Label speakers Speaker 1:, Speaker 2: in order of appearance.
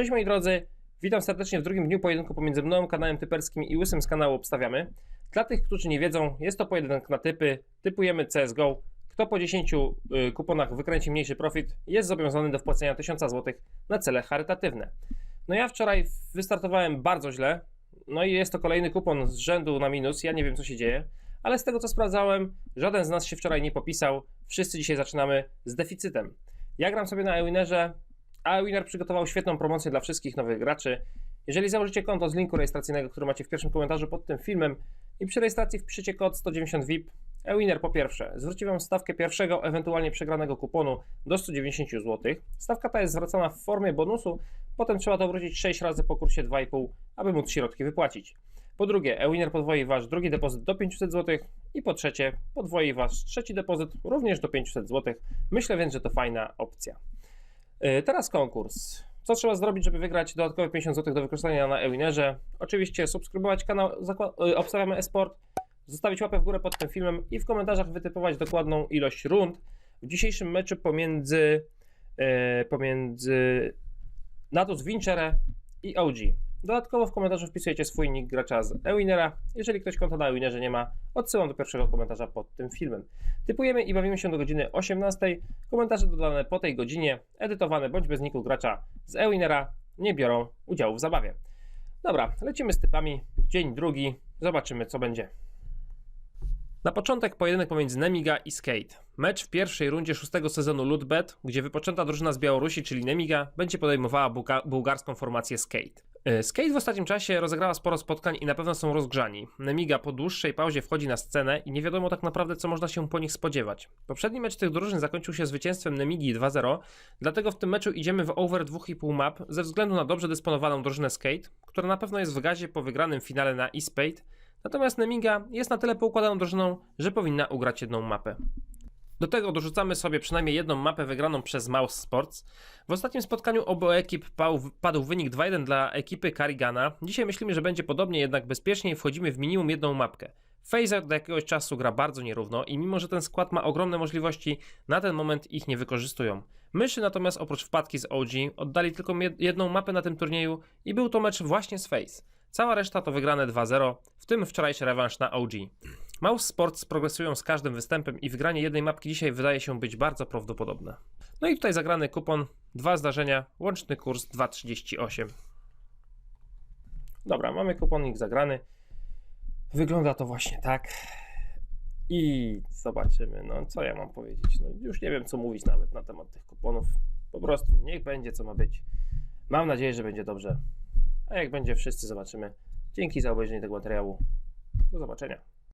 Speaker 1: Cześć moi drodzy, witam serdecznie w drugim dniu pojedynku pomiędzy mną, kanałem typerskim i Łysym z kanału Obstawiamy. Dla tych, którzy nie wiedzą, jest to pojedynek na typy, typujemy CSGO. Kto po 10 y, kuponach wykręci mniejszy profit, jest zobowiązany do wpłacenia 1000 zł na cele charytatywne. No ja wczoraj wystartowałem bardzo źle, no i jest to kolejny kupon z rzędu na minus, ja nie wiem co się dzieje, ale z tego co sprawdzałem, żaden z nas się wczoraj nie popisał, wszyscy dzisiaj zaczynamy z deficytem. Ja gram sobie na Ewinerze, a Ewiner przygotował świetną promocję dla wszystkich nowych graczy. Jeżeli założycie konto z linku rejestracyjnego, który macie w pierwszym komentarzu pod tym filmem i przy rejestracji wpiszecie kod 190 VIP, Ewiner po pierwsze zwróci Wam stawkę pierwszego, ewentualnie przegranego kuponu do 190 zł. Stawka ta jest zwracana w formie bonusu, potem trzeba to wrócić 6 razy po kursie 2,5, aby móc środki wypłacić. Po drugie, Ewiner podwoi Wasz drugi depozyt do 500 zł i po trzecie, podwoi Wasz trzeci depozyt również do 500 zł. Myślę więc, że to fajna opcja. Yy, Teraz konkurs. Co trzeba zrobić, żeby wygrać dodatkowe 50 zł do wykorzystania na Ewinerze? Oczywiście subskrybować kanał yy, Obstawiamy Esport, zostawić łapę w górę pod tym filmem i w komentarzach wytypować dokładną ilość rund. W dzisiejszym meczu pomiędzy, yy, pomiędzy Natus Vincere i OG. Dodatkowo w komentarzu wpisujecie swój nick gracza z Ewinera. Jeżeli ktoś konta na Ewinerze nie ma, odsyłam do pierwszego komentarza pod tym filmem. Typujemy i bawimy się do godziny 18. Komentarze dodane po tej godzinie, edytowane bądź bez niku gracza z Ewinera nie biorą udziału w zabawie. Dobra, lecimy z typami. Dzień drugi. Zobaczymy co będzie. Na początek pojedynek pomiędzy Nemiga i Skate. Mecz w pierwszej rundzie szóstego sezonu Ludbet, gdzie wypoczęta drużyna z Białorusi, czyli Nemiga, będzie podejmowała bułga- bułgarską formację Skate. Y, Skate w ostatnim czasie rozegrała sporo spotkań i na pewno są rozgrzani. Nemiga po dłuższej pauzie wchodzi na scenę i nie wiadomo tak naprawdę co można się po nich spodziewać. Poprzedni mecz tych drużyn zakończył się zwycięstwem Nemigi 2-0, dlatego w tym meczu idziemy w over 2,5 map ze względu na dobrze dysponowaną drużynę Skate, która na pewno jest w gazie po wygranym finale na eSpade, Natomiast Nemiga jest na tyle poukładaną drużyną, że powinna ugrać jedną mapę. Do tego dorzucamy sobie przynajmniej jedną mapę wygraną przez Mouse Sports. W ostatnim spotkaniu obu ekip padł wynik 2-1 dla ekipy Karigana. Dzisiaj myślimy, że będzie podobnie, jednak bezpiecznie wchodzimy w minimum jedną mapkę. Phaser do jakiegoś czasu gra bardzo nierówno i mimo, że ten skład ma ogromne możliwości, na ten moment ich nie wykorzystują. Myszy natomiast oprócz wpadki z OG oddali tylko jed- jedną mapę na tym turnieju i był to mecz właśnie z Face. Cała reszta to wygrane 2-0, w tym wczorajszy rewanż na OG. Mouse Sports progresują z każdym występem i wygranie jednej mapki dzisiaj wydaje się być bardzo prawdopodobne. No i tutaj zagrany kupon, dwa zdarzenia, łączny kurs 2,38. Dobra, mamy kuponik zagrany. Wygląda to właśnie tak. I zobaczymy, no co ja mam powiedzieć. No, już nie wiem, co mówić nawet na temat tych kuponów. Po prostu niech będzie, co ma być. Mam nadzieję, że będzie dobrze. A jak będzie, wszyscy zobaczymy. Dzięki za obejrzenie tego materiału. Do zobaczenia.